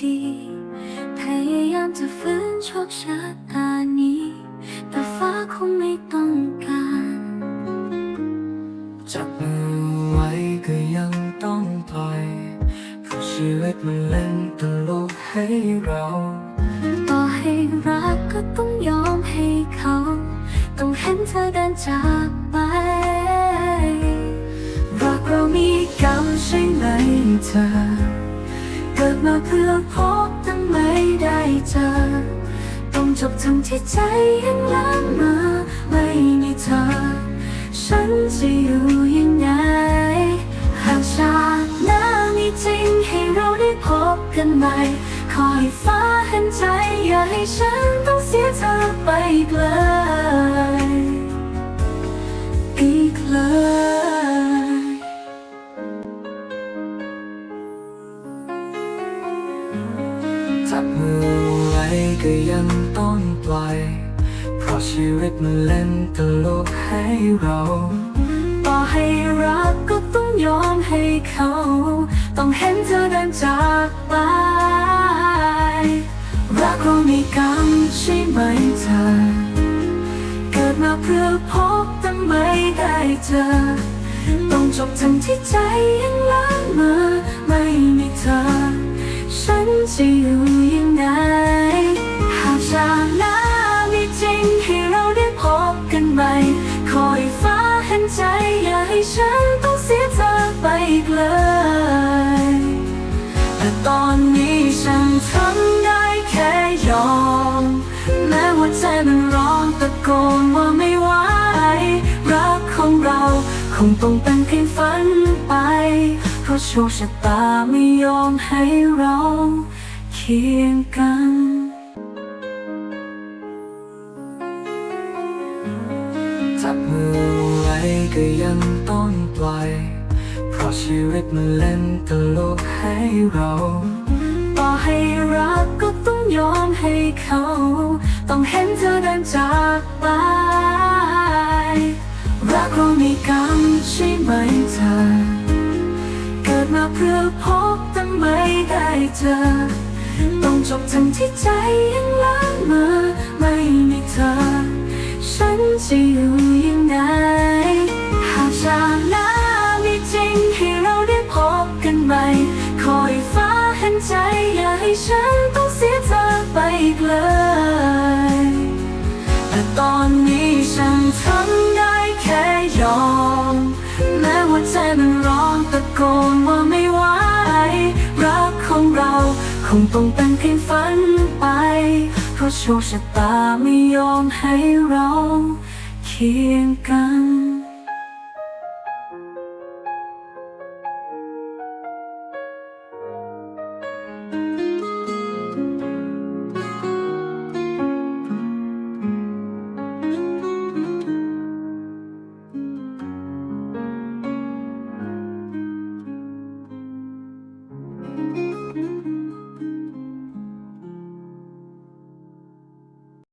ดี พยายามจะฝืนโชคชะตานี้ แต่ฟ้าคงไม่ต้องการจับมือไว้ก็ยังต้องปล่อยเพราะชีวิตมันเล่นตลกให้เราต่อให้รักก็ต้องยอมให้เขา ต้องเห็นเธอเดินจากไปรักเรามีกรรใช่ไหมเธอ เกิดมาเพื่อพบแต่ไม่ได้เจอ ต้องจบทั้งที่ใจยังล้างมาไม่มีเธอ ฉันจะอยู่ยังไง หากชาติหน้ามีจริงให้เราได้พบกันใหม่ขอให้ฟ้าเห็นใจ อย่าให้ฉันต้องเสียเธอไปเลย จับมือไว้ก็ยังต้องปล่อย เพราะชีวิตมันเล่นตลกให้เราต่อให้รักก็ต้องยอมให้เขา ต้องเห็นเธอเดินจากไป รักเรามีกรรมใช่ไหมเธอ เกิดมาเพื่อพบแต่ไม่ได้เจอ ต้องจบทั้งที่ใจยังล้างมาไม่มีเธอ ฉันจะอยู่ยังไงหากชาตินามีจริงให้เราได้พบกันใหม่ขอให้ฟ้าเห็นใจอย่าให้ฉันต้องเสียเธอไปอีกเลย แต่ตอนนี้ฉันทำได้แค่ยอม แม้ว่าใจมันร้องตะโกนว่าไม่ไหวรักของเราคงต้องเป็นเพียงฝันไปะโชคชะตาไม่ยอมให้เราเคียงกันจับมือไว้ก็ยังต้องปล่อย เพราะชีวิตมันเล่นตลกให้เราต่อให้รักก็ต้องยอมให้เขา ต้องเห็นเธอเดินจากไป รักเรามีกรรมใช่ไหม เพื่อพบแต่ไม่ได้เจอ ต้องจบทั้งที่ใจยังล้างมาไม่มีเธอ ฉันจะอยู่ยังไงหากชาติหน้ามีจริงให้เราได้พบกันใหม่ขอให้ฟ้าเห็นใจอย่าให้ฉันต้องเสียเธอไปอีกเลยแต่ตอนนี้ฉันทำ ว่าใจมันร้องตะโกนว่าไม่ไหวรักของเราคงต้องเป็นเพียงฝันไป เพราะโชคชะตาไม่ยอมให้เราเคียงกัน